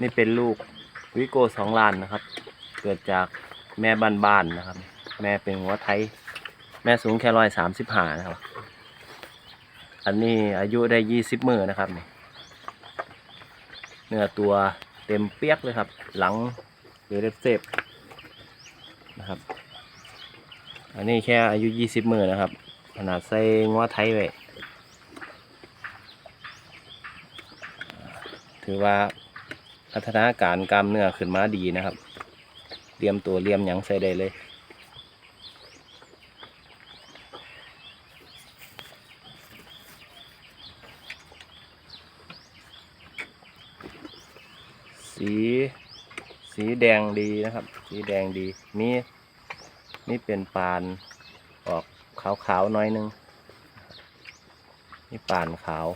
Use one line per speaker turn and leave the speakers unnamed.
นี่เป็นลูกวิโก้สองล้านนะครับ เกิดจากแม่บ้านๆนะครับ แม่เป็นหัวไทย แม่สูงแค่ร้อยสามสิบห้านะครับ อันนี้อายุได้ยี่สิบมือนะครับเนื้อตัวเต็มเปียกเลยครับ หลังหรือเล็บเซฟนะครับ อันนี้แค่อายุยี่สิบมือนะครับ ขนาดใส่งัวไทยไว้ถือว่า พัฒนาการกล้ามเนื้อขึ้นมาดีนะครับเตรียมตัวเรียมหยังใส่ได้เลยสีสีแดงดีนะครับ สีแดงดีมีนี่เป็นปานออกขาวๆหน้อยนึงนี่ปานขาว